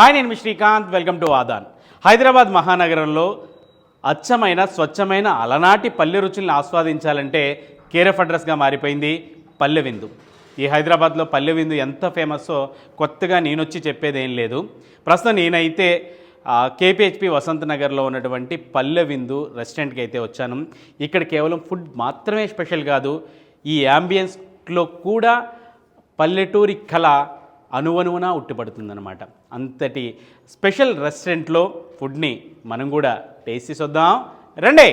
Hi నేను మీ Srikanth. Welcome to Aadhan. Hyderabad మహానగరంలో అచ్చమైన స్వచ్ఛమైన అలనాటి పల్లె రుచుల్ని ఆస్వాదించాలంటే కేరఫ్ అడ్రస్గా మారిపోయింది పల్లె విందు. ఈ హైదరాబాద్లో పల్లె విందు ఎంత ఫేమస్సో కొత్తగా నేనొచ్చి చెప్పేదేం లేదు. ప్రస్తుతం నేనైతే కేపీహెచ్పి వసంత నగర్లో ఉన్నటువంటి పల్లె విందు రెస్టారెంట్కి అయితే వచ్చాను. ఇక్కడ కేవలం ఫుడ్ మాత్రమే స్పెషల్ కాదు ఈ యాంబియన్స్లో కూడా పల్లెటూరి కళ అనువనువునా ఉట్టిపడుతుందన్నమాట. అంతటి స్పెషల్ రెస్టారెంట్లో ఫుడ్ని మనం కూడా టేస్ట్ చేసొద్దాం రండి!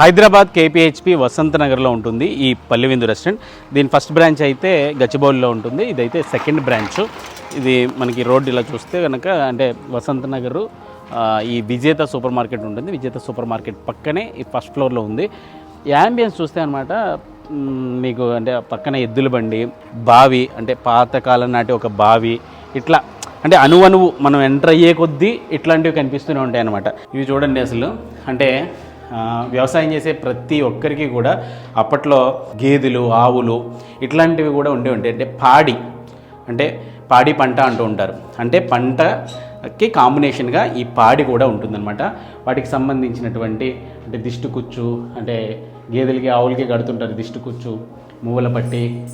హైదరాబాద్ కేపీహెచ్పి వసంత నగర్లో ఉంటుంది ఈ పల్లెవిందు రెస్టారెంట్. దీని ఫస్ట్ బ్రాంచ్ అయితే గచ్చిబౌలిలో ఉంటుంది. ఇదైతే సెకండ్ బ్రాంచ్. ఇది మనకి రోడ్ ఇలా చూస్తే కనుక అంటే వసంతనగరు ఈ విజేత సూపర్ మార్కెట్ ఉంటుంది. విజేత సూపర్ మార్కెట్ పక్కనే ఈ ఫస్ట్ ఫ్లోర్లో ఉంది. యాంబియన్స్ చూస్తే అనమాట మీకు అంటే పక్కన ఎద్దుల బండి బావి అంటే పాతకాలం నాటి ఒక బావి ఇట్లా అంటే అణువణువు మనం ఎంటర్ అయ్యే కొద్దీ ఇట్లాంటివి కనిపిస్తూనే ఉంటాయి అనమాట ఇవి చూడండి అసలు. అంటే వ్యవసాయం చేసే ప్రతి ఒక్కరికి కూడా అప్పట్లో గేదెలు ఆవులు ఇట్లాంటివి కూడా ఉండే ఉంటాయి అంటే పాడి అంటే పాడి పంట అంటూ ఉంటారు. అంటే పంటకి కాంబినేషన్గా ఈ పాడి కూడా ఉంటుందన్నమాట. వాటికి సంబంధించినటువంటి అంటే దిష్టి కుచ్చు అంటే గేదెలకి ఆవులకి కడుతుంటారు దిష్టి కుచ్చు మువ్వల పట్టి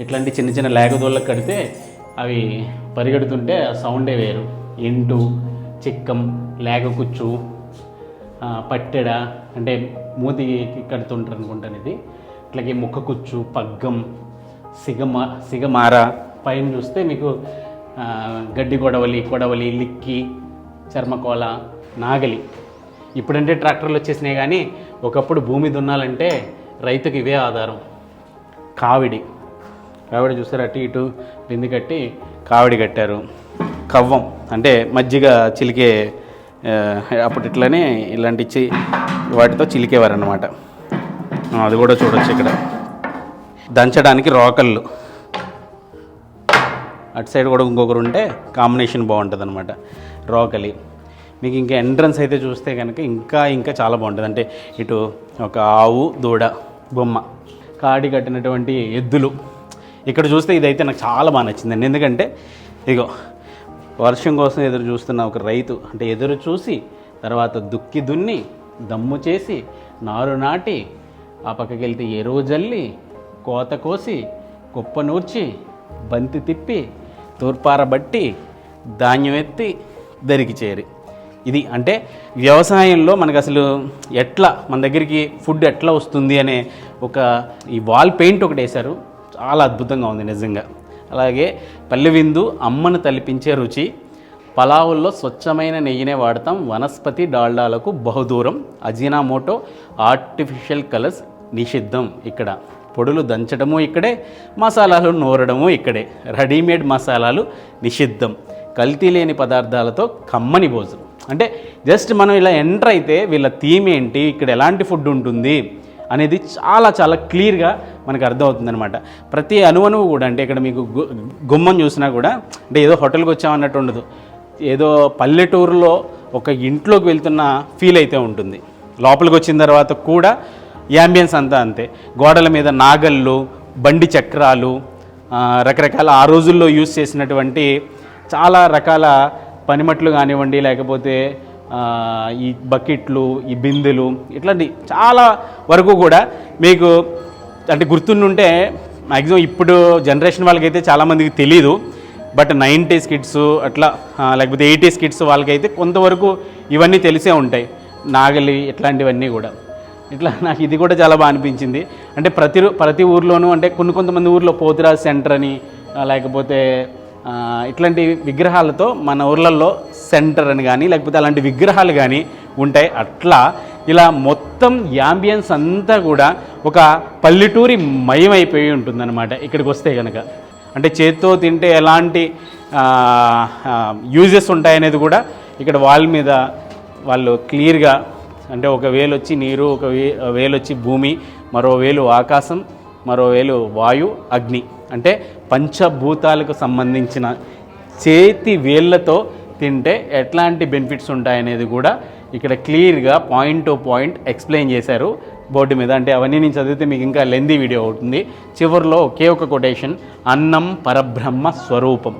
ఇట్లాంటి చిన్న చిన్న లేగదోళ్ళకి కడితే అవి పరిగెడుతుంటే ఆ సౌండే వేరు. ఎంటు చిక్కం లేగ కుచ్చు పట్టెడ అంటే మూతికి కడుతుంటారు అనుకుంటాను ఇది అట్లాగే ముక్క కుచ్చు పగ్గం సిగమ సిగమార పైన చూస్తే మీకు గడ్డి గొడవలి కొడవలి లిక్కి చర్మకోల నాగలి. ఇప్పుడంటే ట్రాక్టర్లు వచ్చేసినాయి కానీ ఒకప్పుడు భూమి దున్నాలంటే రైతుకి ఇవే ఆధారం. కావిడి. కావిడి చూస్తారు అటు ఇటు బింది కట్టి కావిడి కట్టారు. కవ్వం అంటే మజ్జిగ చిలికే అప్పుడు ఇట్లనే ఇలాంటి చి వాటితో చిలికేవారు అనమాట అది కూడా చూడొచ్చు ఇక్కడ. దంచడానికి రోకళ్ళు. అటు సైడ్ కూడా ఇంకొకరు ఉంటే కాంబినేషన్ బాగుంటుంది అనమాట రోకలి. మీకు ఇంకా ఎంట్రన్స్ అయితే చూస్తే కనుక ఇంకా ఇంకా చాలా బాగుంటుంది. అంటే ఇటు ఒక ఆవు దూడ బొమ్మ కాడి కట్టినటువంటి ఎద్దులు. ఇక్కడ చూస్తే ఇదైతే నాకు చాలా బాగా నచ్చిందండి. ఎందుకంటే ఇగో వర్షం కోసం ఎదురు చూస్తున్న ఒక రైతు అంటే ఎదురు చూసి తర్వాత దుక్కి దున్ని దమ్ము చేసి నారు నాటి ఆ పక్కకి వెళ్తే ఎరువు జల్లి కోత కోసి కుప్ప నూర్చి బంతి తిప్పి తూర్పారబట్టి ధాన్యం ఎత్తి దరికి చేరి. ఇది అంటే వ్యవసాయంలో మనకు అసలు ఎట్లా మన దగ్గరికి ఫుడ్ ఎట్లా వస్తుంది అనే ఒక ఈ వాల్ పెయింట్ ఒకటి వేశారు చాలా అద్భుతంగా ఉంది నిజంగా. అలాగే పల్లె విందు అమ్మను తలిపించే రుచి. పలావుల్లో స్వచ్ఛమైన నెయ్యినే వాడతాం. వనస్పతి డాల్డాలకు బహుదూరం. అజీనామోటో ఆర్టిఫిషియల్ కలర్స్ నిషిద్ధం ఇక్కడ. పొడులు దంచడము ఇక్కడే మసాలాలు నూరడము ఇక్కడే. రెడీమేడ్ మసాలాలు నిషిద్ధం. కల్తీ లేని పదార్థాలతో కమ్మని భోజనం. అంటే జస్ట్ మనం ఇలా ఎంటర్ అయితే వీళ్ళ థీమ్ ఏంటి? ఇక్కడ ఎలాంటి ఫుడ్ ఉంటుంది? అనేది చాలా చాలా క్లియర్గా మనకు అర్థమవుతుందనమాట ప్రతి అణువణువు కూడా అంటే ఇక్కడ మీకు గు- గుమ్మం చూసినా కూడా అంటే ఏదో హోటల్కి వచ్చామన్నట్టు ఉండదు. ఏదో పల్లెటూరులో ఒక ఇంట్లోకి వెళ్తున్న ఫీల్ అయితే ఉంటుంది. లోపలికి వచ్చిన తర్వాత కూడా యాంబియన్స్ అంతా అంతే. గోడల మీద నాగళ్ళు బండి చక్రాలు రకరకాల ఆ రోజుల్లో యూజ్ చేసినటువంటి చాలా రకాల పనిమట్లు కానివ్వండి లేకపోతే ఈ బకెట్లు ఈ బిందెలు ఇట్లాంటి చాలా వరకు కూడా మీకు అంటే గుర్తుండుంటే మ్యాక్సిమం ఇప్పుడు జనరేషన్ వాళ్ళకైతే చాలామందికి తెలీదు. బట్ నైంటీస్ కిడ్స్ అట్లా లేకపోతే ఎయిటీస్ కిడ్స్ వాళ్ళకైతే కొంతవరకు ఇవన్నీ తెలిసే ఉంటాయి. నాగలి ఇట్లాంటివన్నీ కూడా. ఇట్లా నాకు ఇది కూడా చాలా బాగా అనిపించింది. అంటే ప్రతి రూ- ప్రతి ఊర్లోనూ అంటే కొన్ని కొంతమంది ఊర్లో పోతురాజ్ సెంటర్ అని లేకపోతే ఇట్లాంటి విగ్రహాలతో మన ఊర్లలో సెంటర్ అని కానీ లేకపోతే అలాంటి విగ్రహాలు కానీ ఉంటాయి. అట్లా ఇలా మొత్తం యాంబియన్స్ అంతా కూడా ఒక పల్లెటూరి మయమైపోయి ఉంటుందన్నమాట ఇక్కడికి వస్తే కనుక అంటే చేత్తో తింటే ఎలాంటి యూజెస్ ఉంటాయనేది కూడా ఇక్కడ వాళ్ళ మీద వాళ్ళు క్లియర్గా అంటే ఒక వేలు వచ్చి నీరు ఒక వే వేలు వచ్చి భూమి మరో వేలు ఆకాశం మరో వేలు వాయు అగ్ని. అంటే పంచభూతాలకు సంబంధించిన చేతి వేళ్ళతో తింటే ఎట్లాంటి బెనిఫిట్స్ ఉంటాయనేది కూడా ఇక్కడ క్లియర్గా పాయింట్ టు పాయింట్ ఎక్స్ప్లెయిన్ చేశారు బోర్డు మీద. అంటే అవన్నీ నేను చదివితే మీకు ఇంకా లెందీ వీడియో అవుతుంది. చివరిలో ఒకే ఒక కొటేషన్ అన్నం పరబ్రహ్మ స్వరూపం.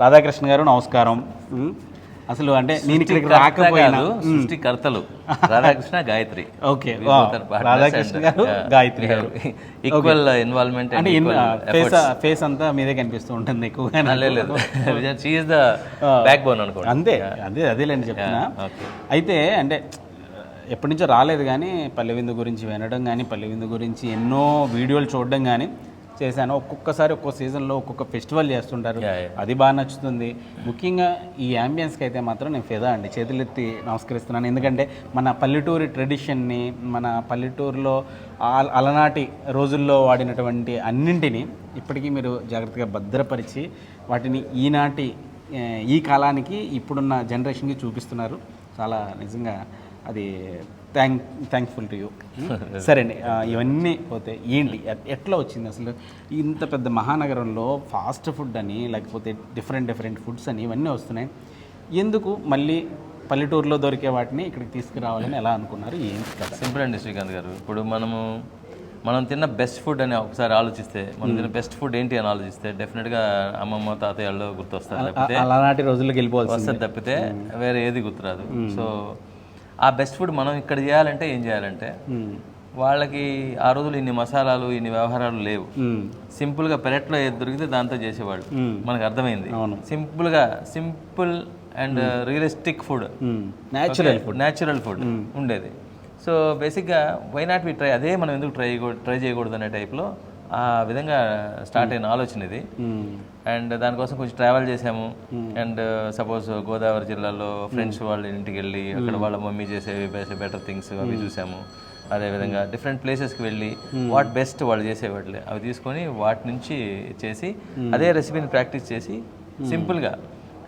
రాధాకృష్ణ గారు నమస్కారం. అసలు అంటే నేను ఇక్కడికి రాకపోయినా సృష్టికర్తలు రాధాకృష్ణ గాయత్రి. ఓకే. రాధాకృష్ణ గారు గాయత్రి గారు. ఈక్వల్ ఇన్వాల్వ్మెంట్ అంటే ఫేస్ ఫేస్ అంతా మీదే కనిపిస్తూ ఉంటుంది ఎక్కువగా లేదు షీఈస్ ద బ్యాక్ బోన్ అనుకోండి. అంతే అదే అదేలేండి చెప్తున్నా. అయితే అంటే ఎప్పటి నుంచో రాలేదు కానీ పల్లె విందు గురించి వినడం కానీ పల్లె విందు గురించి ఎన్నో వీడియోలు చూడడం కానీ చేశాను. ఒక్కొక్కసారి ఒక్కొక్క సీజన్లో ఒక్కొక్క ఫెస్టివల్ చేస్తుంటారు. అది బాగా నచ్చుతుంది. ముఖ్యంగా ఈ యాంబియన్స్కి అయితే మాత్రం నేను ఫెదా అండి. చేతులెత్తి నమస్కరిస్తున్నాను. ఎందుకంటే మన పల్లెటూరి ట్రెడిషన్ని మన పల్లెటూరులో అలనాటి రోజుల్లో వాడినటువంటి అన్నింటినీ ఇప్పటికీ మీరు జాగ్రత్తగా భద్రపరిచి వాటిని ఈనాటి ఈ కాలానికి ఇప్పుడున్న జనరేషన్కి చూపిస్తున్నారు. చాలా నిజంగా అది థ్యాంక్ థ్యాంక్ఫుల్ టు యూ సరే అండి ఇవన్నీ పోతే ఏంటి? ఎట్- ఎట్లా వచ్చింది అసలు? ఇంత పెద్ద మహానగరంలో ఫాస్ట్ ఫుడ్ అని లేకపోతే డిఫరెంట్ డిఫరెంట్ ఫుడ్స్ అని ఇవన్నీ వస్తున్నాయి. ఎందుకు మళ్ళీ పల్లెటూరులో దొరికే వాటిని ఇక్కడికి తీసుకురావాలని ఎలా అనుకున్నారు? ఏంటి కదా సింపుల్ అండి శ్రీకాంత్ గారు. ఇప్పుడు మనము మనం తిన్న బెస్ట్ ఫుడ్ అని ఒకసారి ఆలోచిస్తే మనం తిన్న బెస్ట్ ఫుడ్ ఏంటి అని ఆలోచిస్తే డెఫినెట్గా అమ్మమ్మ తాతయ్యలు గుర్తొస్తారు. లేకపోతే అలాంటి రోజుల్లోకి వెళ్ళిపోవాల్సింది. వస్తుంది తప్పితే వేరే ఏది గుర్తురాదు. సో ఆ బెస్ట్ ఫుడ్ మనం ఇక్కడ చేయాలంటే ఏం చేయాలంటే. వాళ్ళకి ఆ రోజులు ఇన్ని మసాలాలు ఇన్ని వ్యవహారాలు లేవు. సింపుల్గా పెరట్లో ఏది దొరికితే దాంతో చేసేవాళ్ళు. మనకు అర్థమైంది. సింపుల్గా simple and realistic food. Natural food natural food ఉండేది సో బేసిక్గా వై నాట్ వి ట్రై అదే మనం ఎందుకు ట్రై ట్రై చేయకూడదు అనే టైప్లో ఆ విధంగా స్టార్ట్ అయిన ఆలోచన ఇది. మ్మ్. అండ్ దానికోసం కొంచెం ట్రావెల్ చేసాము అండ్ సపోజ్ గోదావరి జిల్లాలో ఫ్రెండ్స్ వాళ్ళ ఇంటికి వెళ్ళి అక్కడ వాళ్ళ మమ్మీ చేసేవి బెటర్ థింగ్స్ అవి చూసాము అదేవిధంగా డిఫరెంట్ ప్లేసెస్కి వెళ్ళి వాట్ బెస్ట్ వాళ్ళు చేసేవాళ్ళే అవి తీసుకొని వాటి నుంచి చేసి అదే రెసిపీని ప్రాక్టీస్ చేసి సింపుల్గా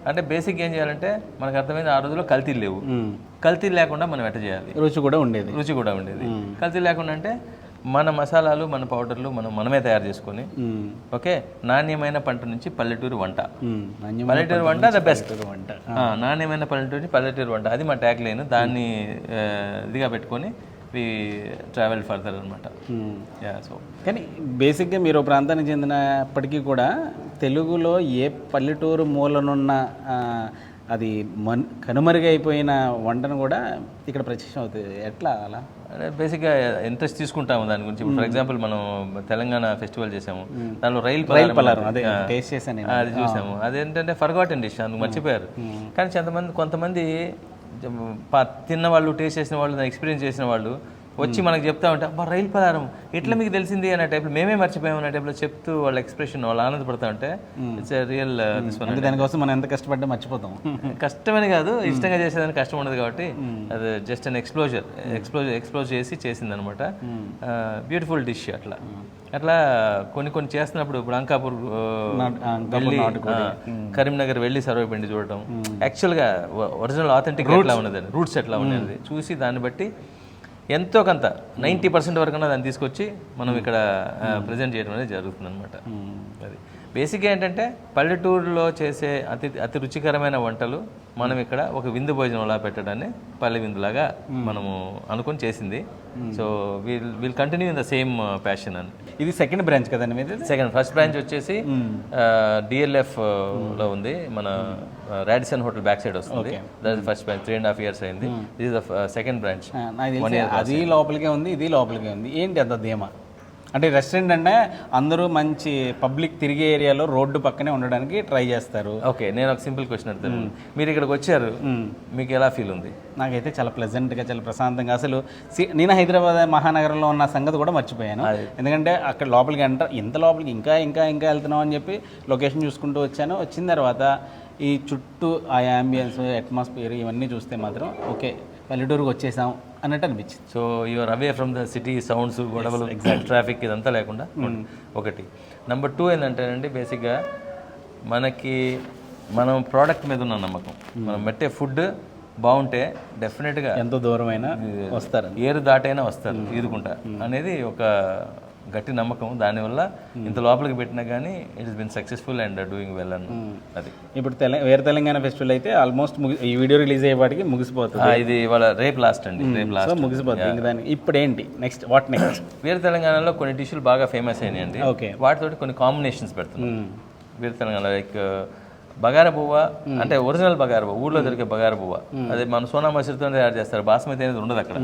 అంటే బేసిక్ ఏం చేయాలంటే మనకు అర్థమైంది ఆ రోజుల్లో కల్తీలు లేవు. కల్తీ లేకుండా మనం ఎట్ట చేయాలి? రుచి కూడా ఉండేది. రుచి కూడా ఉండేది. కల్తీ లేకుండా అంటే మన మసాలాలు మన పౌడర్లు మనం మనమే తయారు చేసుకొని. ఓకే? నాణ్యమైన పంట నుంచి పల్లెటూరు వంట. పల్లెటూరు వంట ద బెస్ట్ వంట. నాణ్యమైన పల్లెటూరు నుంచి పల్లెటూరు వంట. అది మా ట్యాగ్ లైన్. దాన్ని ఇదిగా పెట్టుకొని వి ట్రావెల్ ఫర్దర్ అనమాట సో కానీ బేసిక్గా మీరు ప్రాంతానికి చెందినప్పటికీ కూడా తెలుగులో ఏ పల్లెటూరు మూలనున్న అది మన్ కనుమరుగైపోయిన వంటను కూడా ఇక్కడ ప్రత్యక్షం అవుతుంది ఎట్లా అలా? బేసిక్గా ఇంట్రెస్ట్ తీసుకుంటాము దాని గురించి. ఫర్ ఎగ్జాంపుల్ మనం తెలంగాణ ఫెస్టివల్ చేసాము. దానిలో రైలు అదే చూసాము. అదేంటంటే ఫర్గాటన్ డిష్ అందుకు మర్చిపోయారు. కానీ కొంతమంది కొంతమంది తిన్న వాళ్ళు టేస్ట్ చేసిన వాళ్ళు ఎక్స్పీరియన్స్ చేసిన వాళ్ళు వచ్చి మనకు చెప్తా ఉంటే అబ్బా రైలు పదారం ఎట్లా మీకు తెలిసింది? అనే టైప్లో మేమే మర్చిపోయాం అనే టైప్లో చెప్తూ వాళ్ళ ఎక్స్ప్రెషన్ వాళ్ళు ఆనందపడతా ఉంటే ఇట్స్ రియల్ అంటే దానికోసం మనం ఎంత కష్టపడ్డా మర్చిపోతాం. కష్టమని కాదు ఇష్టంగా చేసేదానికి కష్టం ఉండదు కాబట్టి అది just an exposure expose expose చేసి చేసింది అనమాట బ్యూటిఫుల్ డిష్ అట్లా. అట్లా కొన్ని కొన్ని చేస్తున్నప్పుడు ఇప్పుడు అంకాపూర్ వెళ్ళి కరీంనగర్ వెళ్ళి సర్వేపిండి చూడటం. యాక్చువల్గా ఒరిజినల్ ఆథెంటిక్ ఎట్లా ఉన్నది రూట్స్ ఎట్లా ఉన్నది? చూసి దాన్ని బట్టి ఎంతో కొంత నైంటీ పర్సెంట్ వరకు దాన్ని తీసుకొచ్చి మనం ఇక్కడ ప్రజెంట్ చేయడం అనేది జరుగుతుంది అనమాట అది. బేసిక్గా ఏంటంటే పల్లెటూరులో చేసే అతి అతి రుచికరమైన వంటలు మనం ఇక్కడ ఒక విందు భోజనంలా పెట్టడాన్ని పల్లె విందులాగా మనము అనుకొని చేసింది. So we'll will continue in the same passion అని. ఇది సెకండ్ బ్రాంచ్ కదండి మీది సెకండ్ ఫస్ట్ బ్రాంచ్ వచ్చేసి డిఎల్ఎఫ్లో ఉంది. మన రాడిసన్ హోటల్ బ్యాక్ సైడ్ వస్తుంది. That first branch three and half years అయింది. దిస్ ద సెకండ్ బ్రాంచ్ అది లోపలికే ఉంది ఇది లోపలికే ఉంది. ఏంటి అంత ధీమా? అంటే రెస్టారెంట్ అంటే అందరూ మంచి పబ్లిక్ తిరిగే ఏరియాలో రోడ్డు పక్కనే ఉండడానికి ట్రై చేస్తారు. ఓకే నేను ఒక సింపుల్ క్వశ్చన్ అడుగుతాను. మీరు ఇక్కడికి వచ్చారు మీకు ఎలా ఫీల్ ఉంది? నాకైతే చాలా ప్లెజెంట్గా చాలా ప్రశాంతంగా. అసలు నేను హైదరాబాద్ మహానగరంలో ఉన్న సంగతి కూడా మర్చిపోయాను. ఎందుకంటే అక్కడ లోపలికి ఎంటర్ ఇంత లోపలికి ఇంకా ఇంకా ఇంకా వెళ్తున్నాం అని చెప్పి లొకేషన్ చూసుకుంటూ వచ్చాను. వచ్చిన తర్వాత ఈ చుట్టూ ఆ యాంబియన్స్ అట్మాస్ఫియర్ ఇవన్నీ చూస్తే మాత్రం ఓకే పల్లెటూరుకి వచ్చేసాం. అన్నట్టు అనిపించింది. So you are away from the city sounds గొడవలు ట్రాఫిక్ ఇదంతా లేకుండా. ఒకటి. నెంబర్ టూ ఏంటంటేనండి బేసిక్గా మనకి మనం ప్రోడక్ట్ మీద ఉన్న నమ్మకం. మనం పెట్టే ఫుడ్ బాగుంటే డెఫినెట్గా ఎంతో దూరమైనా వస్తారు ఏరు దాటైనా వస్తారు ఈదుకుంటా అనేది ఒక గట్టి నమ్మకం. దానివల్ల ఇంత లోపలికి పెట్టినా కానీ it is been successful and doing well అన్న అది. ఇప్పుడు తెల వేరే తెలంగాణ ఫెస్టివల్ అయితే ఆల్మోస్ట్ ఈ వీడియో రిలీజ్ అయ్యేపాటికి ముగిసిపోతుంది. ఆ, ఇది ఇవాళ రేపు లాస్ట్ అండి. రేపు లాస్ట్ ముగిసిపోతుంది. దానికి ఇప్పుడు ఏంటి నెక్స్ట్ వాట్ నెక్స్ట్ వీర తెలంగాణలో కొన్ని డిష్లు బాగా ఫేమస్ అయినాయండి. ఓకే వాటితోటి కొన్ని కాంబినేషన్స్ పెడుతున్నాం. వీర తెలంగాణ లైక్ బగార పువ్వ అంటే ఒరిజినల్ బగార పువ్వ ఊళ్ళో దొరికే బగార పువ్వ అదే మన సోనా మసూరితో తయారు చేస్తారు. బాస్మతి అనేది ఉండదు అక్కడ.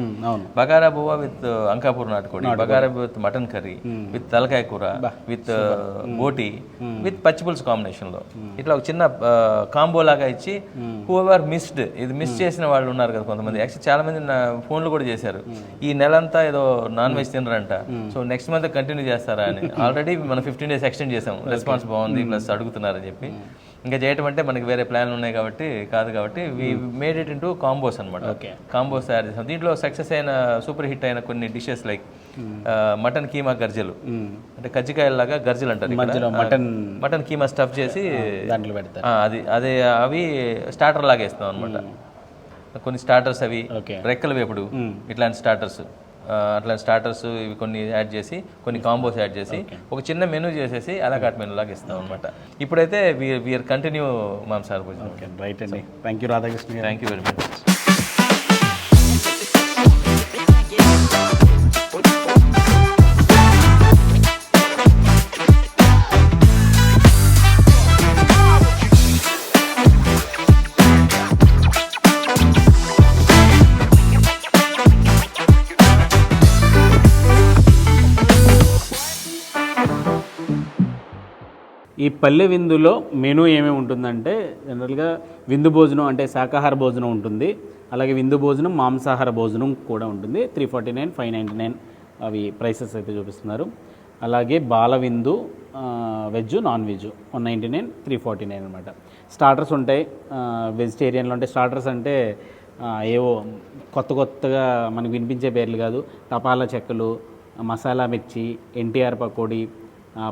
బగారా పువ్వ విత్ అంకాపూర్ నాటుకోడి bagara with mutton curry with తలకాయ కూర విత్ బోటి విత్ పచ్చిపులుసు కాంబినేషన్లో ఇట్లా ఒక చిన్న కాంబో లాగా ఇచ్చి హూ ఎవర్ మిస్డ్ ఇది మిస్ చేసిన వాళ్ళు ఉన్నారు కదా కొంతమంది. యాక్చువల్లీ చాలా మంది ఫోన్లు కూడా చేశారు. ఈ నెలంతా ఏదో నాన్ వెజ్ తినరంట. సో నెక్స్ట్ మంత్ కంటిన్యూ చేస్తారా అని. ఆల్రెడీ మనం ఫిఫ్టీన్ డేస్ ఎక్స్టెండ్ చేసాం. రెస్పాన్స్ బాగుంది ప్లస్ అడుగుతున్నారని చెప్పి. ఇంకా చేయటం అంటే మనకి వేరే ప్లాన్లు ఉన్నాయి కాబట్టి కాదు కాబట్టి we made it into combos అనమాట కాంబోస్ తయారు చేసాం. దీంట్లో సక్సెస్ అయిన సూపర్ హిట్ అయిన కొన్ని డిషెస్ లైక్ మటన్ కీమా గర్జలు అంటే కజ్జికాయలాగా గర్జలు అంటారు మటన్ మటన్ కీమా స్టఫ్ చేసి దాంట్లో పెడతారు. అది అదే అవి స్టార్టర్ లాగా వేస్తాం అనమాట కొన్ని స్టార్టర్స్ అవి రెక్కల వేపుడు ఇట్లాంటి స్టార్టర్స్ అట్లాంటి స్టార్టర్స్ ఇవి కొన్ని యాడ్ చేసి కొన్ని కాంబోస్ యాడ్ చేసి ఒక చిన్న మెనూ చేసేసి అలాకాట్ మెనూ లాగా ఇస్తాం అనమాట ఇప్పుడైతే వీఆర్ కంటిన్యూ మాంసాహార భోజనం. రైట్ అండి. Thank you Radhakrishna thank you very much ఈ పల్లె విందులో మెనూ ఏమేమి ఉంటుందంటే జనరల్గా విందు భోజనం అంటే శాకాహార భోజనం ఉంటుంది. అలాగే విందు భోజనం మాంసాహార భోజనం కూడా ఉంటుంది. Three forty nine five ninety nine అవి ప్రైసెస్ అయితే చూపిస్తున్నారు. అలాగే బాల విందు veg non veg one ninety nine three forty nine అనమాట స్టార్టర్స్ ఉంటాయి. వెజిటేరియన్లో ఉంటాయి స్టార్టర్స్ అంటే ఏవో కొత్త కొత్తగా మనకు వినిపించే పేర్లు కాదు. టపాలా చెక్కలు మసాలా మిర్చి ఎన్టీఆర్ పకోడీ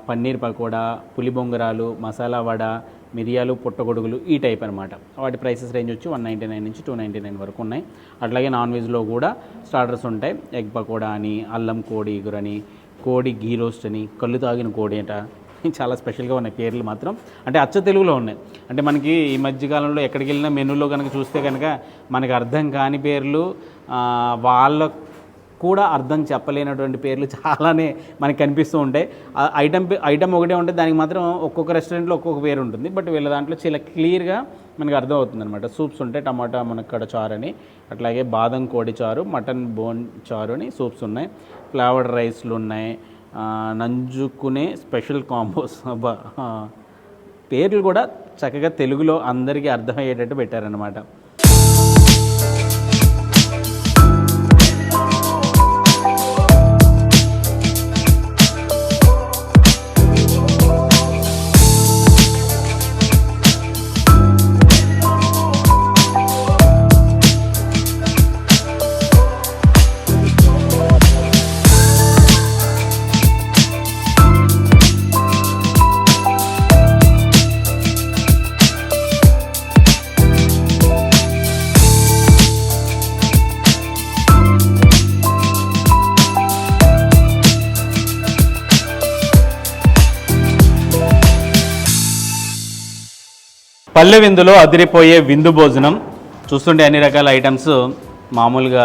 పన్నీర్ పకోడా పులి బొంగరాలు మసాలా వడ మిరియాలు పుట్టగొడుగులు ఈ టైప్ అనమాట వాటి ప్రైసెస్ రేంజ్ వచ్చి వన్ నైంటీ నైన్ నుంచి టూ నైంటీ నైన్ వరకు ఉన్నాయి. అట్లాగే నాన్ వెజ్లో కూడా స్టార్టర్స్ ఉంటాయి. ఎగ్ పకోడా అని అల్లం కోడి ఇగురని కోడి గీ రోస్ట్ అని కళ్ళు తాగిన కోడి అంట. చాలా స్పెషల్గా ఉన్నాయి పేర్లు మాత్రం. అంటే అచ్చ తెలుగులో ఉన్నాయి. అంటే మనకి ఈ మధ్యకాలంలో ఎక్కడికి వెళ్ళినా మెనూలో కనుక చూస్తే కనుక మనకి అర్థం కాని పేర్లు వాళ్ళ కూడా అర్థం చెప్పలేనటువంటి పేర్లు చాలానే మనకి కనిపిస్తూ ఉంటాయి. ఆ ఐటమ్ పే- ఐటమ్ ఒకటే ఉంటే దానికి మాత్రం ఒక్కొక్క రెస్టారెంట్లో ఒక్కొక్క పేరు ఉంటుంది. బట్ వీళ్ళ దాంట్లో చాలా క్లియర్గా మనకి అర్థం అవుతుంది అనమాట సూప్స్ ఉంటాయి టమాటా మునక్కడ చారు అని అట్లాగే బాదం కోడి చారు మటన్ బోన్ చారు అని సూప్స్ ఉన్నాయి. ఫ్లేవర్డ్ రైస్లు ఉన్నాయి. నంజుకునే స్పెషల్ కాంబోస్. పేర్లు కూడా చక్కగా తెలుగులో అందరికీ అర్థమయ్యేటట్టు పెట్టారనమాట పల్లె విందులో అదిరిపోయే విందు భోజనం. చూస్తుంటే అన్ని రకాల ఐటమ్స్ మామూలుగా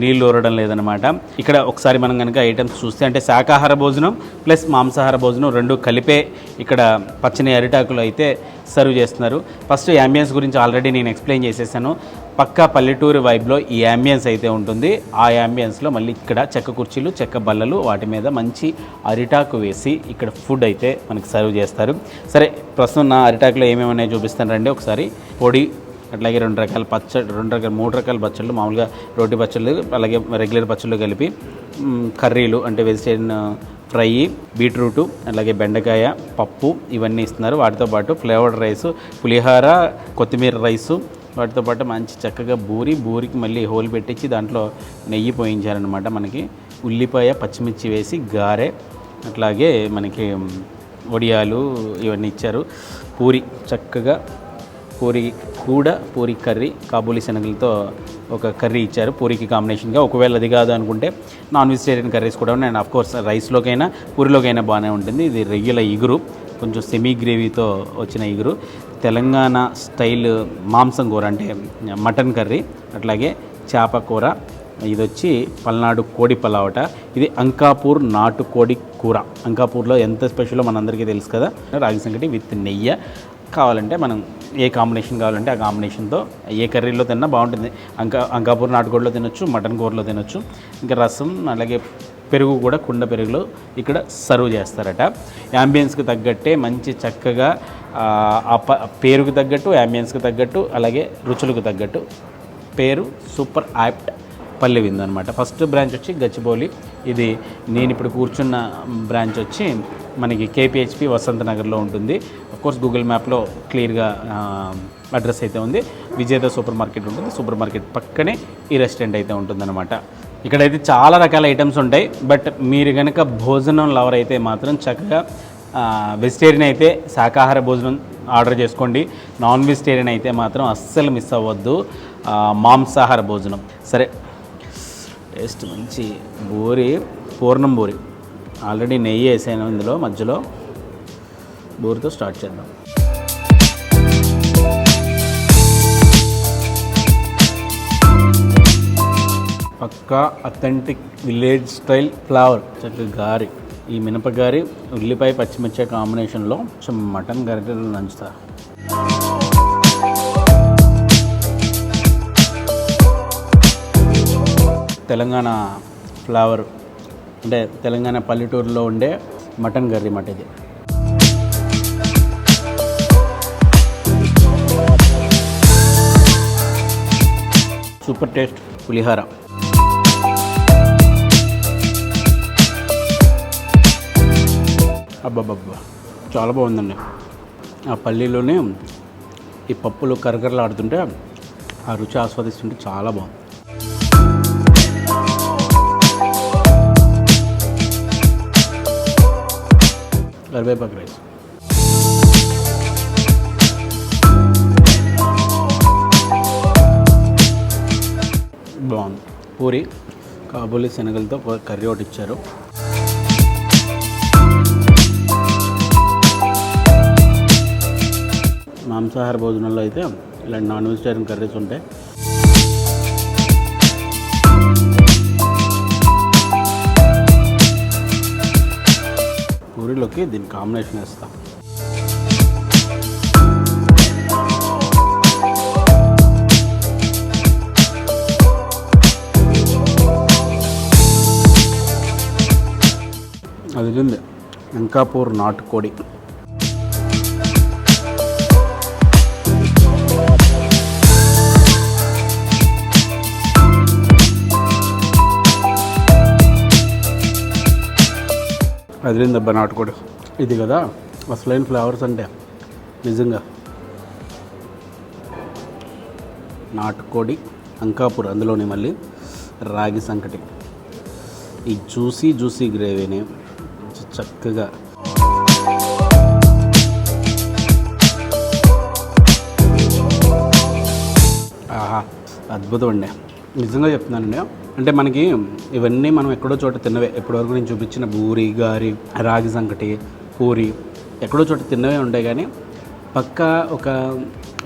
నీళ్ళు ఊరడం లేదనమాట ఇక్కడ ఒకసారి మనం కనుక ఐటమ్స్ చూస్తే అంటే శాకాహార భోజనం ప్లస్ మాంసాహార భోజనం రెండు కలిపే ఇక్కడ పచ్చని అరిటాకులు అయితే సర్వ్ చేస్తున్నారు. ఫస్ట్ యాంబియన్స్ గురించి ఆల్రెడీ నేను ఎక్స్ప్లెయిన్ చేసేసాను. పక్కా పల్లెటూరు వైబ్లో ఈ యాంబియన్స్ అయితే ఉంటుంది. ఆ యాంబియన్స్లో మళ్ళీ ఇక్కడ చెక్క కుర్చీలు చెక్క బల్లలు వాటి మీద మంచి అరిటాకు వేసి ఇక్కడ ఫుడ్ అయితే మనకి సర్వ్ చేస్తారు. సరే ప్రస్తుతం నా అరిటాకులో ఏమేమి ఉన్నాయో చూపిస్తాను రండి ఒకసారి. పొడి అట్లాగే రెండు రకాల పచ్చడి రెండు రకాల మూడు రకాల పచ్చళ్ళు మామూలుగా రోటి పచ్చళ్ళు అలాగే రెగ్యులర్ పచ్చళ్ళు కలిపి కర్రీలు అంటే వెజిటేరియన్ ఫ్రై బీట్రూటు అలాగే బెండకాయ పప్పు ఇవన్నీ ఇస్తున్నారు. వాటితో పాటు ఫ్లేవర్డ్ రైస్ పులిహార కొత్తిమీర రైసు వాటితో పాటు మంచి చక్కగా బూరి బూరికి మళ్ళీ హోల్ పెట్టించి దాంట్లో నెయ్యి పోయించారనమాట మనకి. ఉల్లిపాయ పచ్చిమిర్చి వేసి గారె అట్లాగే మనకి వడియాలు ఇవన్నీ ఇచ్చారు. పూరి చక్కగా పూరి కూడా పూరి కర్రీ కాబూలి శనగలతో ఒక కర్రీ ఇచ్చారు. పూరికి కాంబినేషన్గా ఒకవేళ అది కాదు అనుకుంటే నాన్ వెజిటేరియన్ కర్రీస్ కూడా ఉన్నాయి. ఆఫ్ కోర్స్ రైస్లోకైనా పూరిలోకైనా బాగానే ఉంటుంది. ఇది రొయ్యల ఇగురు. కొంచెం సెమీ గ్రేవీతో వచ్చిన ఇగురు. తెలంగాణ స్టైల్ మాంసం కూర అంటే మటన్ కర్రీ అట్లాగే చేప కూర. ఇది వచ్చి పల్నాడు కోడి పలావట ఇది అంకాపూర్ నాటు కోడి కూర. అంకాపూర్లో ఎంత స్పెషలో మనందరికీ తెలుసు కదా. రాగి సంగటి విత్ నెయ్యి. కావాలంటే మనం ఏ కాంబినేషన్ కావాలంటే ఆ కాంబినేషన్తో ఏ కర్రీలో తిన్నా బాగుంటుంది. అంకా అంకాపూర్ నాటుకోడిలో తినొచ్చు మటన్ కూరలో తినొచ్చు. ఇంకా రసం అలాగే పెరుగు కూడా కుండ పెరుగులో ఇక్కడ సర్వ్ చేస్తారట. యాంబియన్స్కి తగ్గట్టే మంచి చక్కగా ఆ, ప పేరుకు తగ్గట్టు యాంబియన్స్కి తగ్గట్టు అలాగే రుచులకు తగ్గట్టు పేరు సూపర్ యాప్ట్ పల్లె విందనమాట ఫస్ట్ బ్రాంచ్ వచ్చి గచ్చిబౌలి. ఇది నేను ఇప్పుడు కూర్చున్న బ్రాంచ్ వచ్చి మనకి కేపిహెచ్పి వసంత నగర్లో ఉంటుంది. కోర్స్ గూగుల్ మ్యాప్లో క్లియర్గా అడ్రస్ అయితే ఉంది. విజేత సూపర్ మార్కెట్ ఉంటుంది. సూపర్ మార్కెట్ పక్కనే ఈ రెస్టారెంట్ అయితే ఉంటుందన్నమాట. ఇక్కడైతే చాలా రకాల ఐటమ్స్ ఉంటాయి. బట్ మీరు కనుక భోజనం లవర్ అయితే మాత్రం చక్కగా వెజిటేరియన్ అయితే శాకాహార భోజనం ఆర్డర్ చేసుకోండి. నాన్ వెజిటేరియన్ అయితే మాత్రం అస్సలు మిస్ అవ్వద్దు. మాంసాహార భోజనం. సరే. టేస్ట్ మంచి బూరి పూర్ణం బూరి. ఆల్రెడీ నెయ్యి వేసాను ఇందులో మధ్యలో. బూరితో స్టార్ట్ చేద్దాం. పక్కా అథెంటిక్ విలేజ్ స్టైల్ ఫ్లవర్ చక్కగా గారి. ఈ మినపగారి ఉల్లిపాయ పచ్చిమిర్చి కాంబినేషన్లో కొంచెం మటన్ గరిటెలు నంచుతారు. తెలంగాణ ఫ్లవర్ అంటే తెలంగాణ పల్లెటూరులో ఉండే మటన్ కర్రీ మాట ఇది. సూపర్ టేస్ట్ పులిహార. అబ్బాబ్బా చాలా బాగుందండి. ఆ పల్లీలోనే ఈ పప్పులు కరకరలాడుతుంటే ఆ రుచి ఆస్వాదిస్తుంటే చాలా బాగుంది. కరివేపాకు రైస్. బాగుంది. పూరి కాబూలి శనగలతో కర్రీ ఒకటి ఇచ్చారు. మాంసాహార భోజనంలో అయితే ఇలాంటి నాన్ వెజిటేరియన్ కర్రీస్ ఉంటాయి. పూరిలోకి దీని కాంబినేషన్ వేస్తాం. అది ఉంది అంకాపూర్ నాటుకోడి. అదిరిందబ్బా నాటుకోడి. ఇది కదా? అసలైన ఫ్లేవర్స్ అంటే నిజంగా. నాటుకోడి అంకాపూర్ అందులోనే మళ్ళీ రాగి సంకటి. ఈ జ్యూసీ జ్యూసీ గ్రేవీని చక్కగా. ఆహా అద్భుతం అండి. నిజంగా చెప్తున్నానండి. అంటే మనకి ఇవన్నీ మనం ఎక్కడో చోట తిన్నవే. ఇప్పటివరకు నేను చూపించిన బూరి గారి రాగి సంకటి పూరి ఎక్కడో చోట తిన్నవే ఉంటాయి కానీ పక్కా ఒక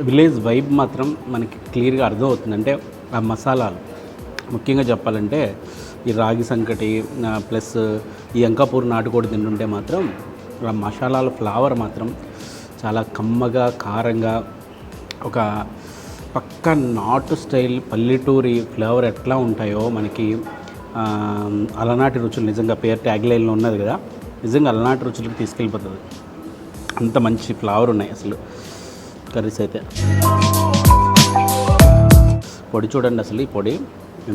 విలేజ్ వైబ్ మాత్రం మనకి క్లియర్గా అర్థమవుతుంది. అంటే ఆ మసాలాలు. ముఖ్యంగా చెప్పాలంటే ఈ రాగి సంకటి ప్లస్ ఈ అంకాపూర్ నాటుకోడి తింటుంటే మాత్రం ఆ మసాలాల ఫ్లేవర్ మాత్రం చాలా కమ్మగా కారంగా ఒక పక్క నాటు స్టైల్ పల్లెటూరి ఫ్లేవర్ ఎట్లా ఉంటాయో మనకి అలనాటి రుచులు నిజంగా పేరు ట్యాగ్ లైన్లో ఉన్నది కదా. నిజంగా అలనాటి రుచులకు తీసుకెళ్ళిపోతుంది. అంత మంచి ఫ్లేవర్ ఉన్నాయి అసలు కర్రీస్ అయితే. పొడి చూడండి అసలు ఈ పొడి.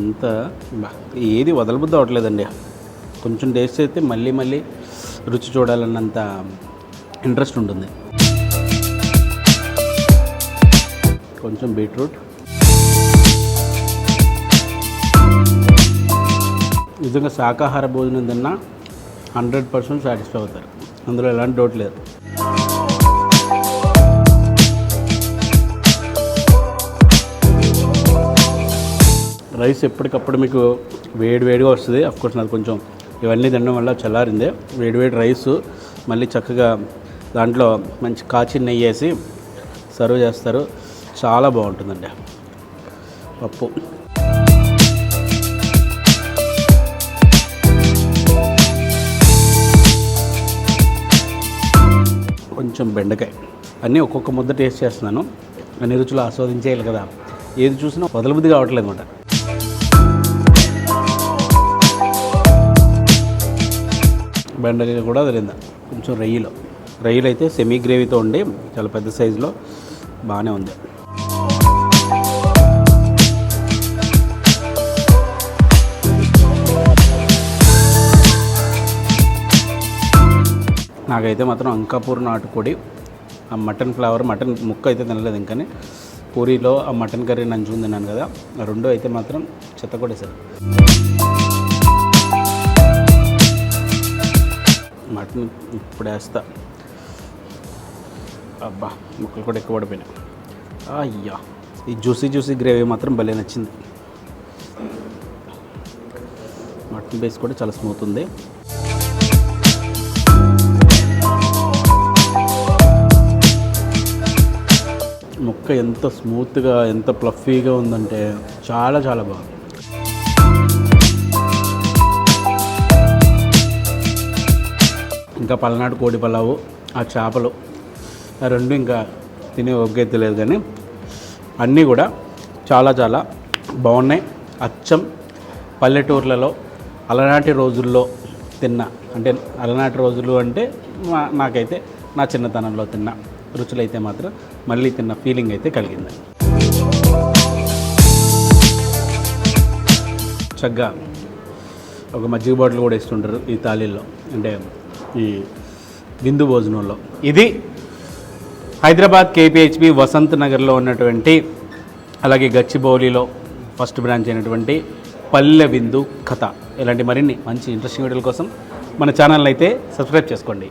ఎంత ఏది వదలబుద్ధి అవ్వట్లేదండి. కొంచెం టేస్ట్ అయితే మళ్ళీ మళ్ళీ రుచి చూడాలన్నంత ఇంట్రెస్ట్ ఉంటుంది. కొంచెం బీట్రూట్. నిజంగా శాకాహార భోజనం తిన్నా హండ్రెడ్ పర్సెంట్ సాటిస్ఫై అవుతారు. అందులో ఎలాంటి డౌట్ లేదు. రైస్ ఎప్పటికప్పుడు మీకు వేడి వేడిగా వస్తుంది. కోర్స్ నాకు కొంచెం ఇవన్నీ తినడం వల్ల చల్లారిందే. వేడి వేడి రైస్ మళ్ళీ చక్కగా దాంట్లో మంచి కాచి నెయ్యి వేసి సర్వ్ చేస్తారు. చాలా బాగుంటుందండి. పప్పు. కొంచెం బెండకాయ. అన్నీ ఒక్కొక్క ముద్ద టేస్ట్ చేస్తున్నాను. అన్ని రుచులు ఆస్వాదించేయాలి కదా. ఏది చూసినా వదలబుద్ధి కావట్లేదు అనమాట. బెండకాయ కూడా వదిలిందా? కొంచెం రొయ్యలు. రొయ్యలు అయితే సెమీ గ్రేవీతో ఉండి చాలా పెద్ద సైజులో బాగానే ఉంది. నాకైతే మాత్రం అంకాపూర్ నాటుకోడి ఆ మటన్ ఫ్లేవర్ మటన్ ముక్క అయితే తినలేదు ఇంకానే పూరీలో ఆ మటన్ కర్రీ నంచుకుని తిన్నాను కదా ఆ రెండు అయితే మాత్రం చెత్త సార్ మటన్ ఇప్పుడు వేస్తా. అబ్బా ముక్కలు కూడా ఎక్కువ పడిపోయినాయి. అయ్యా ఈ జ్యూసీ జ్యూసీ గ్రేవీ మాత్రం భలే నచ్చింది. మటన్ బేస్ కూడా చాలా స్మూత్ ఉంది. ముక్క ఎంత స్మూత్గా ఎంత ప్లఫీగా ఉందంటే చాలా చాలా బాగుంది. ఇంకా పల్నాడు కోడి పలావు ఆ చేపలు ఆ రెండు ఇంకా తినే ఒగ్గే తెలియదు కానీ అన్నీ కూడా చాలా చాలా బాగున్నాయి. అచ్చం పల్లెటూర్లలో అలనాటి రోజుల్లో తిన్న అంటే అలనాటి రోజులు అంటే నాకైతే నా చిన్నతనంలో తిన్న రుచులైతే మాత్రం మళ్ళీ తిన్న ఫీలింగ్ అయితే కలిగింది. చక్కగా ఒక మజ్జిగ బాటిల్ కూడా ఇస్తుంటారు ఈ తాళీల్లో. అంటే ఈ విందు భోజనంలో. ఇది హైదరాబాద్ కేపీహెచ్బి వసంత్ నగర్లో ఉన్నటువంటి అలాగే గచ్చిబౌలిలో ఫస్ట్ బ్రాంచ్ అయినటువంటి పల్లె విందు కథ. ఇలాంటి మరిన్ని మంచి ఇంట్రెస్టింగ్ వీడియోల కోసం మన ఛానల్ అయితే సబ్స్క్రైబ్ చేసుకోండి.